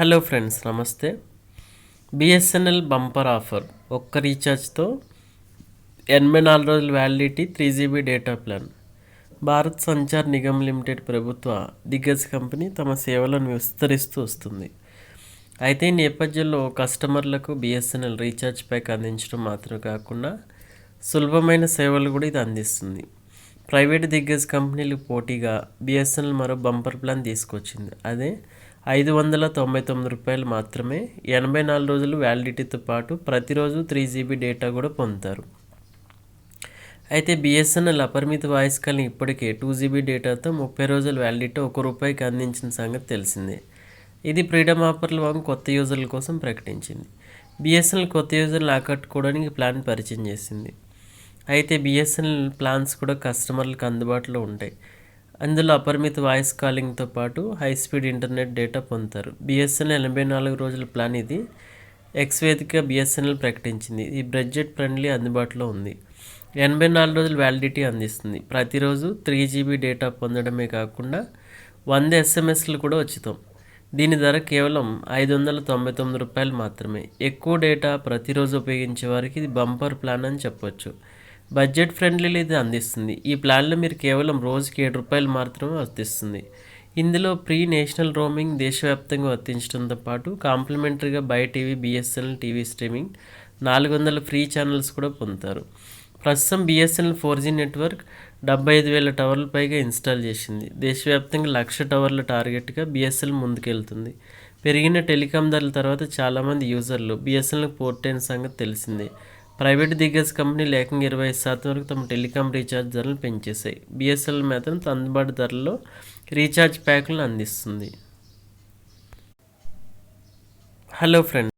Hello friends నమస్తే. BSNL bumper offer. ఒక్క రీఛార్జ్తో ఎనభై నాలుగు రోజుల validity three GB data plan. Bharat Sanchar Nigam limited ప్రభుత్వ దిగ్గజ్ కంపెనీ తమ సేవలను విస్తరిస్తూ వస్తుంది. అయితే ఈ నేపథ్యంలో కస్టమర్లకు బిఎస్ఎన్ఎల్ రీఛార్జ్ ప్యాక్ అందించడం మాత్రమే కాకుండా సులభమైన సేవలు కూడా ఇది అందిస్తుంది. ప్రైవేట్ దిగ్గజ్ కంపెనీలు పోటీగా బిఎస్ఎన్ఎల్ మరో బంపర్ ప్లాన్ తీసుకొచ్చింది. అదే ఐదు వందల తొంభై తొమ్మిది రూపాయలు మాత్రమే. ఎనభై నాలుగు రోజులు వ్యాలిడిటీతో పాటు ప్రతిరోజు త్రీ జీబీ డేటా కూడా పొందుతారు. అయితే బిఎస్ఎన్ఎల్ అపరిమిత వాయిస్ కాల్ని ఇప్పటికే టూ జీబీ డేటాతో ముప్పై రోజుల వ్యాలిడిటీ ఒక రూపాయికి అందించిన సంగతి తెలిసిందే. ఇది ఫ్రీడమ్ ఆఫర్ల వాంగ్ కొత్త యూజర్ల కోసం ప్రకటించింది. బిఎస్ఎన్ఎల్ కొత్త యూజర్లు ఆకట్టుకోవడానికి ప్లాన్ పరిచయం చేసింది. అయితే బిఎస్ఎన్ఎల్ ప్లాన్స్ కూడా కస్టమర్లకు అందుబాటులో ఉంటాయి. అందులో అపరిమిత వాయిస్ కాలింగ్తో పాటు హై స్పీడ్ ఇంటర్నెట్ డేటా పొందుతారు. బిఎస్ఎన్ఎల్ ఎనభై నాలుగు రోజుల ప్లాన్ ఇది. ఎక్స్ వేదిక బిఎస్ఎన్ఎల్ ప్రకటించింది. ఈ బడ్జెట్ ఫ్రెండ్లీ అందుబాటులో ఉంది. ఎనభై నాలుగు రోజుల వ్యాలిడిటీ అందిస్తుంది. ప్రతిరోజు త్రీ జీబీ డేటా పొందడమే కాకుండా వంద ఎస్ఎంఎస్లు కూడా ఉచితం. దీని ధర కేవలం ఐదు వందల తొంభై తొమ్మిది రూపాయలు మాత్రమే. ఎక్కువ డేటా ప్రతిరోజు ఉపయోగించే వారికి ఇది బంపర్ ప్లాన్ అని చెప్పొచ్చు. బడ్జెట్ ఫ్రెండ్లీ ఇది అందిస్తుంది. ఈ ప్లాన్లో మీరు కేవలం రోజుకి ఏడు రూపాయలు మాత్రమే వర్తిస్తుంది. ఇందులో ప్రీ నేషనల్ రోమింగ్ దేశవ్యాప్తంగా వర్తించడంతో పాటు కాంప్లిమెంటరీగా BiTV BSNL TV streaming నాలుగు వందల ఫ్రీ ఛానల్స్ కూడా పొందుతారు. ప్రస్తుతం బిఎస్ఎన్ఎల్ ఫోర్ జీ నెట్వర్క్ డెబ్బై ఐదు వేల టవర్ల పైగా ఇన్స్టాల్ చేసింది. దేశవ్యాప్తంగా లక్ష టవర్ల టార్గెట్గా బిఎస్ఎల్ ముందుకెళ్తుంది. పెరిగిన టెలికాం ధరల తర్వాత చాలామంది యూజర్లు బిఎస్ఎన్ఎల్ పోర్ట్ అయిన సంగతి తెలిసిందే. ప్రైవేట్ దిగ్గజ కంపెనీలు ఏకంగా ఇరవై శాతం వరకు తమ టెలికాం రీఛార్జ్ ధరలు పెంచేశాయి. బిఎస్ఎల్ మాత్రం అందుబాటు ధరల్లో రీఛార్జ్ ప్యాకులను అందిస్తుంది. Hello friend.